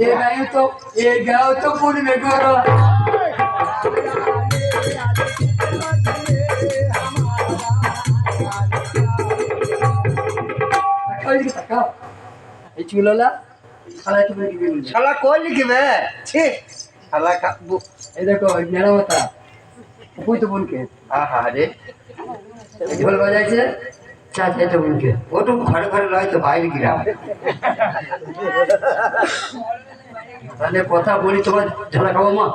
ఏ నయంతో ఏ గావతో కూడి మెగోరో ఇచ్చులోలా అలా కోళ్ళకి వే అలా కబ్బు ఏదో నెలవతా పూతు పునికి ఆహా అదే ঢোল বাজাইছে চা চাইতে ওটু ঘরে ঘরে লয় তো বাইরে গ্রাম। তাহলে কথা বলি তোমার ঝালা খাব মা?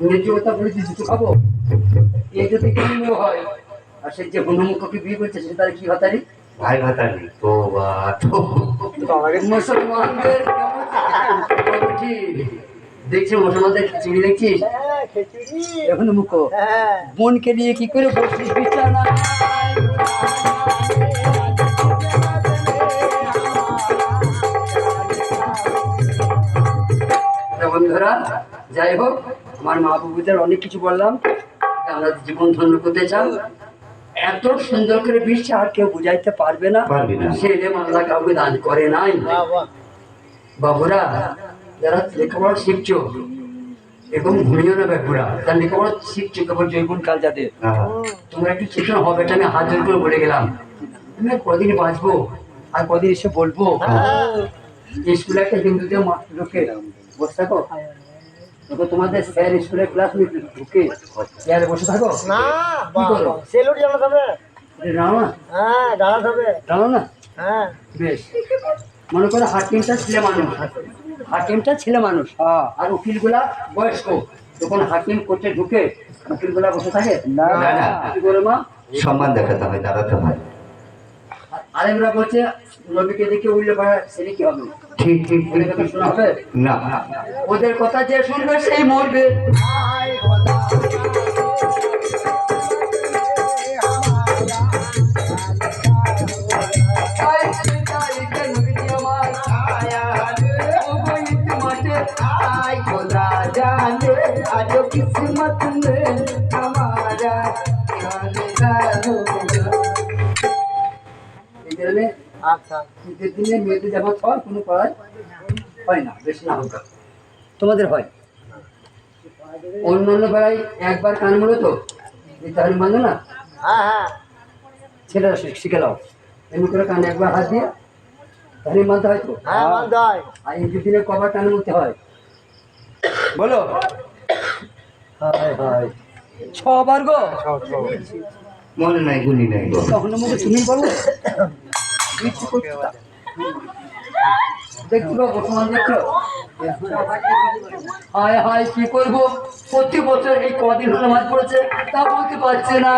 ইংরেজি কথা বলি জুতো খাব। এই যদি হয় আর সে যে হনুমুখকে বিয়ে করছে সে তার কি হতারি ভাই ভাতা নেই তো বা তো। মুসলমানদের দেখছি মুসলমানদের খিচুড়ি দেখছিস? এখন মুখ বোনকে নিয়ে কি করে বসছিস বিছানা বন্ধুরা যাই হোক আমার মা বাবুদের অনেক কিছু বললাম আমরা জীবন ধন্য করতে চান এত সুন্দর করে বিশ্বে আর কেউ বুঝাইতে পারবে না। পারবে না। সে এলে মামলা কাউকে দান করে নাই। বাবুরা যারা লেখাপড়া শিখছো এবং ঘুমিও না বাবুরা। তার লেখাপড়া শিখছো কেবল জৈবন কাল যাদের। তোমরা একটু শিক্ষণ হবে এটা আমি হাত জোর করে বলে গেলাম। তুমি কদিন বাঁচবো? আর কদিন এসে বলব? স্কুলে একটা হিন্দুদের মা- ঢুকে বসে থাকো। তোমাদের স্যার স্কুলের ক্লাস ঢুকে চেয়ারে বসে থাকো। না সেলুট জানাতে হবে। আরে রাও না। হ্যাঁ না? হ্যাঁ। বেশ। মনে করো হাকিমটা ছেলে মানুষ। হাকিমটা ছেলে মানুষ। আর উকিলগুলা বয়স্ক। যখন হাকিম কোর্টে ঢুকে উকিলগুলা বসে থাকে? না, না। কি করে মা? সম্মান দেখাতে হয় দাঁড়াতে হয়। আর আলেমরা বলছে নবীকে দেখে উঠলে পারে সেটা কি হবে? ঠিক ঠিক ওদের কথা শোনা হবে না। ওদের কথা যে শুনবে সেই মরবে। তাই তাই আচ্ছা। কোনো হয় না বেশি না তোমাদের হয়? অন্য অন্য পাড়ায় একবার কান মূলত তো? মানো না? হ্যাঁ হ্যাঁ। ছেলেরা শিখে লাও এমনি করে কান একবার হাত দিয়ে। তাহলে হয় হ্যাঁ কবার হয়? বলো। গো? মনে নাই গুলি নাই। তখন মুখে তুমি বলো ইচ্ছে করছ তা। দেখছ বর্তমান দেখছ হায় হায় কি করব প্রতি বছর এই কদিন হলো মাছ পড়েছে তা বলতে পারছে না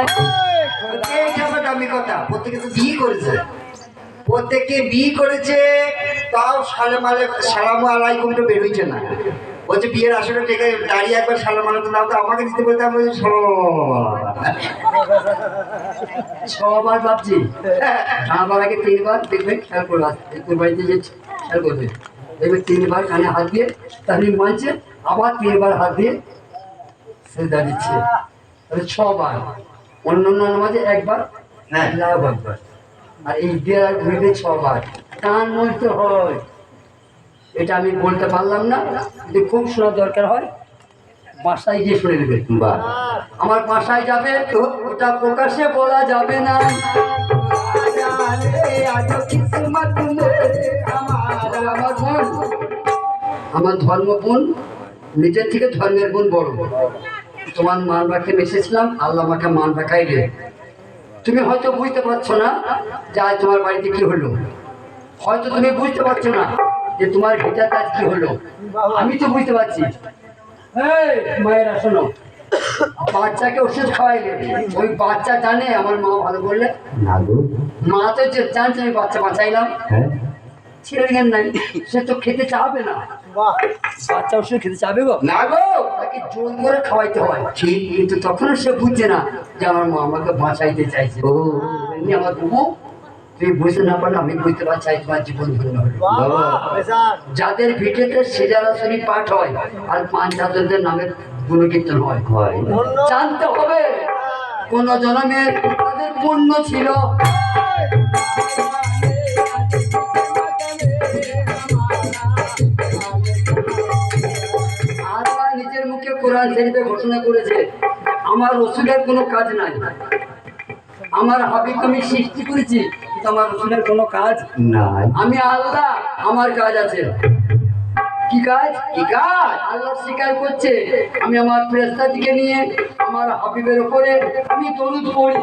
দামি কথা প্রত্যেকে তো বিয়ে করেছে প্রত্যেকে বিয়ে করেছে তাও সালে মালে সালাম আলাইকুমটা বেরোইছে না বলছে, বিয়ের আসলে টেকে দাঁড়িয়ে একবার সালাম আলাইকুম দাও তো আমাকে দিতে বলতে আমি ছবার ভাবছি। আমার আগে তিনবার দেখবে, খেয়াল করে করবে কোরবানিতে যে খেয়াল করবে। দেখবে তিনবার কানে হাত দিয়ে তাহলে মানছে, আবার তিনবার হাত দিয়ে সে দাঁড়িয়েছে তাহলে ছবার অন্য অন্য নামাজে একবার হ্যাঁ। একবার আর এই ঘুরে ছবার কান বলতে হয়। এটা আমি বলতে পারলাম না যদি খুব শোনার দরকার হয় বাসায় গিয়ে শুনে নেবে। কিংবা আমার বাসায় যাবে তো ওটা প্রকাশে বলা যাবে না। আমার আমার ধর্ম বোন নিজের থেকে ধর্মের গুণ বড়। তোমার মান রাখে মেসেছিলাম আল্লাহ আমাকে মান রাখাইলে তুমি হয়তো বুঝতে পারছ না যে আজ তোমার বাড়িতে কি হলো। হয়তো তুমি বুঝতে পারছ না। যে তোমার ভিটার কাজ কি হলো? আমি তো বুঝতে পারছি। এই, মায়েরা শোনো। বাচ্চাকে ওষুধ খাওয়াইলে ওই বাচ্চা জানে আমার মা ভালো বললে। মা তো জানছে আমি বাচ্চা বাঁচাইলাম। হ্যাঁ। ছেলের নাই সে তো খেতে চাবে না। বাচ্চা ওষুধ খেতে চাবে গো। না গো তাকে জোর করে খাওয়াইতে হয়। ঠিক কিন্তু তখনও সে বুঝছে না যে আমার মা আমাকে বাঁচাইতে চাইছে। ও। এমনি আমার বুবু তুই বুঝতে না পারলে আমি বুঝতে পারছি তোমার জীবন ধন্য যাদের ভিটেতে সিজারাসনি পাঠ হয় আর পাঁচ ছাত্রদের নামে গুণকীর্তন হয়। জানতে হবে কোন জনমের তাদের পূর্ণ ছিল। নিজের মুখে কোরআন শরীফে ঘোষণা করেছে আমার রসুলের কোনো কাজ নাই। আমার হাবিব আমি সৃষ্টি করেছি তোমার রসুলের কোনো কাজ? না আমি আল্লাহ আমার কাজ আছে। কি কাজ? কি কাজ? আল্লাহ শিকার করছে আমি আমার প্রেস্তাদিকে নিয়ে আমার হাবিবের ওপরে আমি দরুদ পড়ি।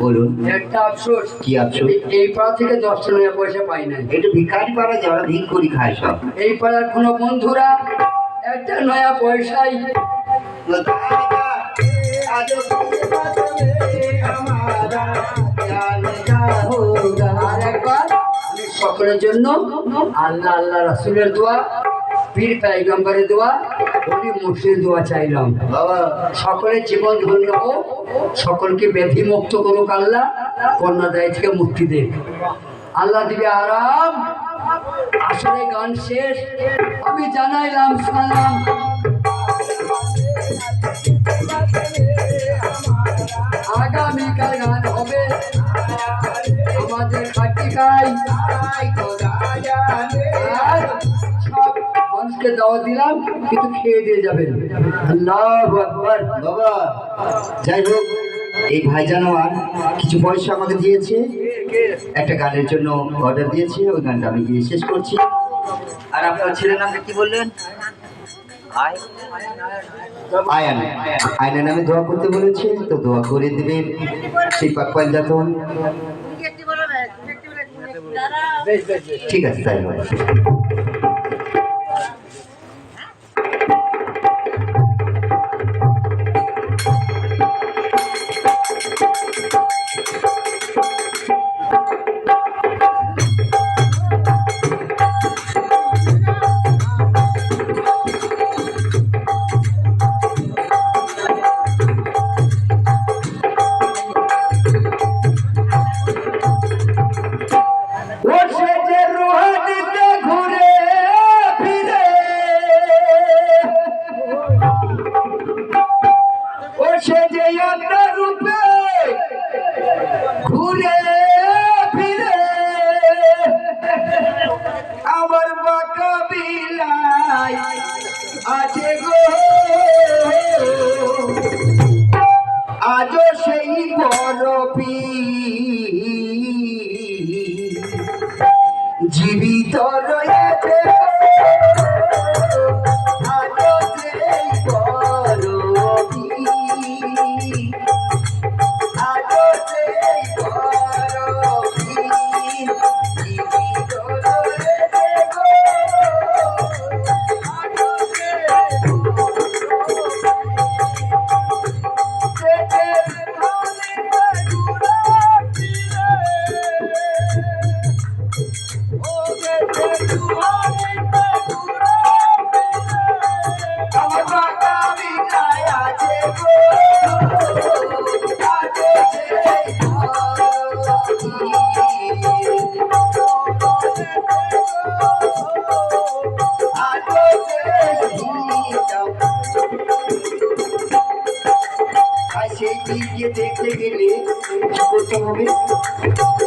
বলুন। একটা আফসোস। কি আফসোস? এই পাড়া থেকে দশ টাকা পয়সা পাই না এটা ভিখারি পাড়া যারা ভিক করি খায় সব। এই পাড়ার কোনো বন্ধুরা একটা নয়া পয়সাই। আর একবার সকলের জন্য আল্লাহ আল্লাহ রাসুলের দোয়া পীর পাইগম্বরের দোয়া অলি মুসলিম দোয়া চাইলাম। বাবা। সকলের জীবন ধন্য হোক সকলকে ব্যাধি মুক্ত করুক আল্লাহ কন্যা দায় থেকে মুক্তি দেখ। আল্লাহ দিবে আরাম আসলে গান শেষ, আমি জানাইলাম সালাম। আগামীকাল গান হবে। আমাদের মানুষকে দাওয়া দিলাম, কিন্তু খেয়ে দিয়ে যাবেন। আল্লাহ বাবা, যাই হোক, এই ভাইজান কিছু পয়সা আমাকে দিয়েছে। একটা গানের জন্য অর্ডার দিয়েছি ওই গানটা আমি গিয়ে শেষ করছি। আর আপনার ছেলের নামটা কি বললেন? আয়ান। আয়নের নামে দোয়া করতে বলেছে তো দোয়া করে দেবেন। সেই পাক পাঞ্জাতন ঠিক আছে তাই হবে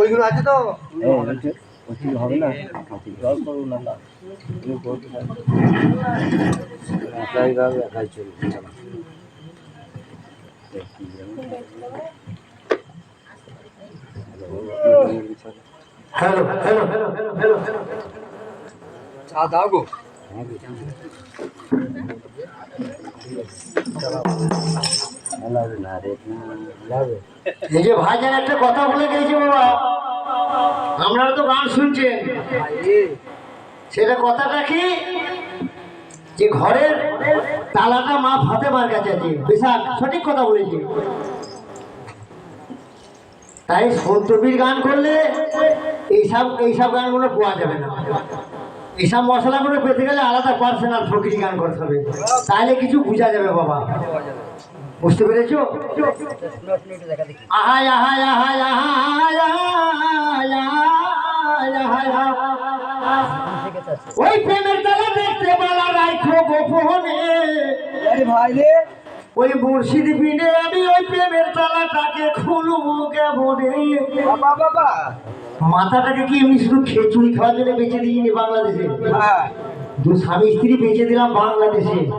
ওইগুলো আছে তো? Hello hello hello hello hello hello চা দাও গো। এই যে ভাইজান একটা কথা বলে গেছে বাবা। আপনারা তো গান শুনছেন। সেটা কথাটা কি? যে ঘরের তালাটা মা ফাতেমার কাছে আছে। বিশাখ সঠিক কথা বলেছি। তাই সন্তবীর গান করলে এইসব এইসব গানগুলো পাওয়া যাবে না। এসব করে পেতে গেলে আলাদা পার্সোনাল ফকির গান করতে হবে। তাহলে কিছু বোঝা যাবে বাবা। বুঝতে পেরেছ? আহায় আহায় আহায় আহায় ওই প্রেমের তালা দেখতে পালা রাখো গোপনে। ভাই রে। ওই মুর্শিদ বিনে আমি ওই প্রেমের তালাটাকে খুলবো কেমনে? বাবা বাবা। মাথাটাকে কি এমনি শুধু খেচুড়ি খাওয়ার জন্য বেঁচে দিইনি বাংলাদেশে? হ্যাঁ। দু স্বামী স্ত্রী বেঁচে দিলাম বাংলাদেশে।